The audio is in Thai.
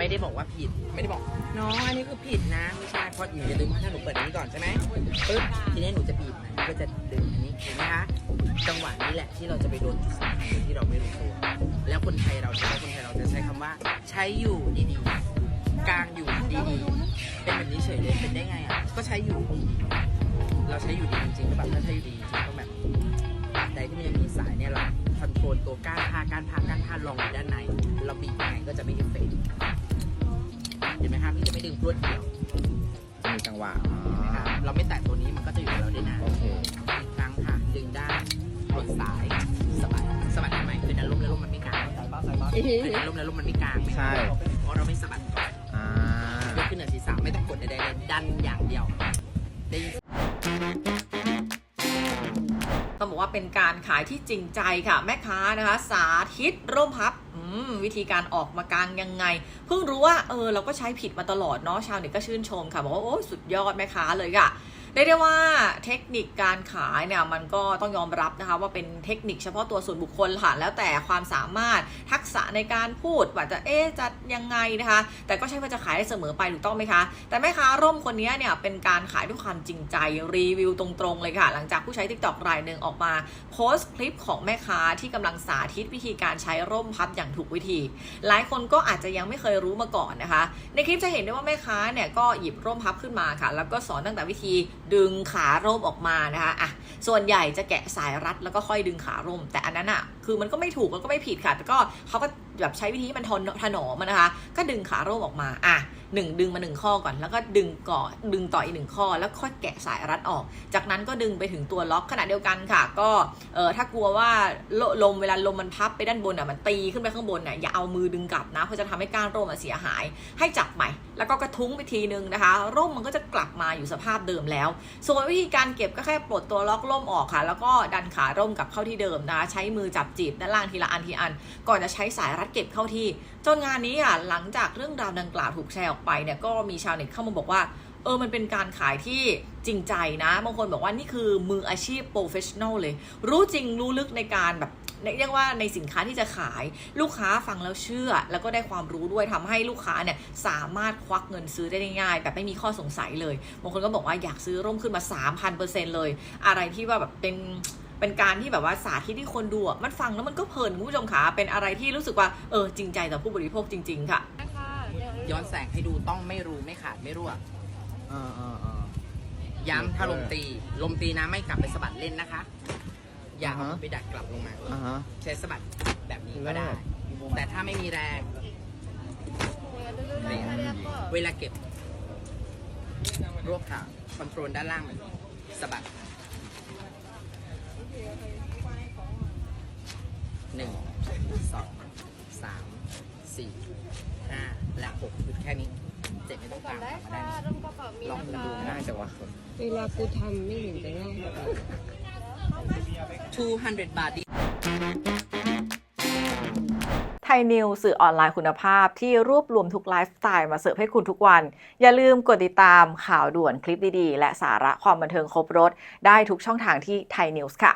ไม่ได้บอกว่าผิด ไม่ได้บอก น้องอันนี้คือผิดนะไม่ใช่เพราะอยู่อย่าลืมว่าถ้าหนูเปิดอันนี้ก่อนใช่ไหมปึ๊บทีนี้หนูจะบีบมันก็จะดึงอันนี้เห็นไหมคะจังหวะนี้แหละที่เราจะไปโดนจุดสำคัญโดยที่เราไม่รู้ตัว แล้วคนไทยเราใช้คนไทยเราจะใช้คำว่า ใช้อยู่ดีๆกลางอยู่ดีๆเป็นแบบนี้เฉยเลยเป็นได้ไงอะก็ใช้อยู่ดีๆเราใช้อยู่ดีจริงๆก็แบบถ้าใช้อยู่ดีจริงๆต้องแบบใดที่มันยังมีสายเนี่ยเราคอนโทรลตัวก้านผ้าก้านผ้าก้านผ้าลองอยู่ด้านใน เราบีบยังไงก็จะไม่เอฟเฟกต์เห็น ไหมครับพี่จะไม่ดึงพรวดเดียวมีจังหวะเห็นไหมครับเราไม่แตะตัวนี้มันก็จะอยู่กับเราได้นานโอเคอีกครั้งค่ะดึงได้ปลดสายสบัดสบัดทำไมคือดันลมแล้วลมมันไม่กลางคือดันลมแล้วลมมันไม่กลางใช่ เพราะเราไม่สะบัดก่อนอ่ายกขึ้นเหนือศีรษะไม่ต้องกดใดๆเลยดันอย่างเดียวได้ยินต้องบอก ว่าเป็นการขายที่จริงใจค่ะ แม่ค้านะคะ สาธิตร่มพับวิธีการออกมากางยังไง เพิ่งรู้ว่าเออเราก็ใช้ผิดมาตลอดเนาะชาวเน็ตก็ชื่นชมค่ะ บอกว่าโอ้สุดยอดแม่ค้าเลยค่ะ เรียกได้ว่าเทคนิคการขายเนี่ยมันก็ต้องยอมรับนะคะว่าเป็นเทคนิคเฉพาะตัวส่วนบุคคลค่ะแล้วแต่ความสามารถทักษะในการพูดว่าจะเอ๊จะยังไงนะคะ แต่ก็ใช่ว่าจะขายได้เสมอไปถูกต้องไหมคะ แต่แม่ค้าร่มคนนี้เนี่ยเป็นการขายด้วยความจริงใจรีวิวตรงๆเลยค่ะ หลังจากผู้ใช้ TikTok รายหนึ่งออกมา โพสต์คลิปของแม่ค้าที่กำลังสาธิตวิธีการใช้ร่มพับอย่างถูกวิธี หลายคนก็อาจจะยังไม่เคยรู้มาก่อนนะคะ ในคลิปจะเห็นได้ว่าแม่ค้าเนี่ยก็หยิบร่มพับขึ้นมาค่ะ แล้วก็สอนตั้งแต่วิธี ดึงขาร่มออกมานะคะอะส่วนใหญ่จะแกะสายรัดแล้วก็ค่อยดึงขาร่ม แต่อันนั้นอะคือมันก็ไม่ถูกแล้วก็ไม่ผิดค่ะ แต่ก็เขาก็แบบใช้วิธีมันทนถนอมนะคะ ก็ดึงขาร่มออกมาอะ หนึ่งดึงมาหนึ่งข้อก่อน แล้วก็ดึงก่อดึงต่ออีกหนึ่งข้อ แล้วค่อยแกะสายรัดออก จากนั้นก็ดึงไปถึงตัวล็อกขณะเดียวกันค่ะ ก็เออถ้ากลัวว่าลลมเวลาลมมันพับไปด้านบนอะมันตีขึ้นไปข้างบนอะอย่าเอามือดึงกลับนะเพราะจะทำให้ก้านร่มเสียหาย ให้จับใหม่ แล้วก็กระทุ้งไปทีนึงนะคะ ร่มมันก็จะกลับมาอยู่สภาพเดิมแล้ว ส่วนวิธีการเก็บก็แค่ปลดตัวล็อกร่มออกค่ะ แล้วก็ดันขาร่มกลับเข้าที่เดิมนะคะใช้มือจับจีบด้านล่างทีละอันทีอัน ก่อนจะใช้สายรัดเก็บเข้าที่ จนงานนี้อะหลังจากเรื่องราวดังกล่าวถูกแชร์ออกไปเนี่ยก็มีชาวเน็ตเข้ามาบอกว่า เออมันเป็นการขายที่จริงใจนะบางคนบอกว่านี่คือมืออาชีพโปรเฟชชั่นอลเลย รู้จริงรู้ลึกในการแบบเรียกว่าในสินค้าที่จะขายลูกค้าฟังแล้วเชื่อ แล้วก็ได้ความรู้ด้วยทำให้ลูกค้าเนี่ยสามารถควักเงินซื้อได้ง่ายๆแบบไม่มีข้อสงสัยเลยบางคนก็บอกว่าอยากซื้อร่มขึ้นมา 3,000%เลย อะไรที่ว่าแบบเป็นเป็นการที่แบบว่าสาธิตที่คนดูมันฟังแล้วมันก็เพลินคุณผู้ชมคะเป็นอะไรที่รู้สึกว่าเออจริงใจต่อผู้บริโภคจริง ๆ ค่ะ ย้อนแสงให้ดูต้องไม่รู้ไม่ขาดไม่รั่วเออเออเออย้ำถ้าลมตี ลมตีนะไม่กลับไปสะบัดเล่นนะคะ อย่าเอาอ่าฮะมือไปดัดกลับลงมาอ่าฮะ ใช้สะบัดแบบนี้ก็ได้ แต่ถ้าไม่มีแรงเนี่ยเวลาเก็บ รวบขาคอนโทรลด้านล่างแบบนี้สะบัด ดไม่ต้องก่ตาอนมได้มาค่ะได้ร่มกระเป๋ามีลองนะดูคะง่ายจังวะเวลากูทำไม่เห็นจะง่ายเลย200 บาทไทยนิวสื่อออนไลน์คุณภาพที่รวบรวมทุกไลฟ์สไตล์มาเสิร์ฟให้คุณทุกวัน อย่าลืมกดติดตามข่าวด่วนคลิปดีๆ และสาระความบันเทิงครบรถ ได้ทุกช่องทางที่ไทยนิวส์ค่ะ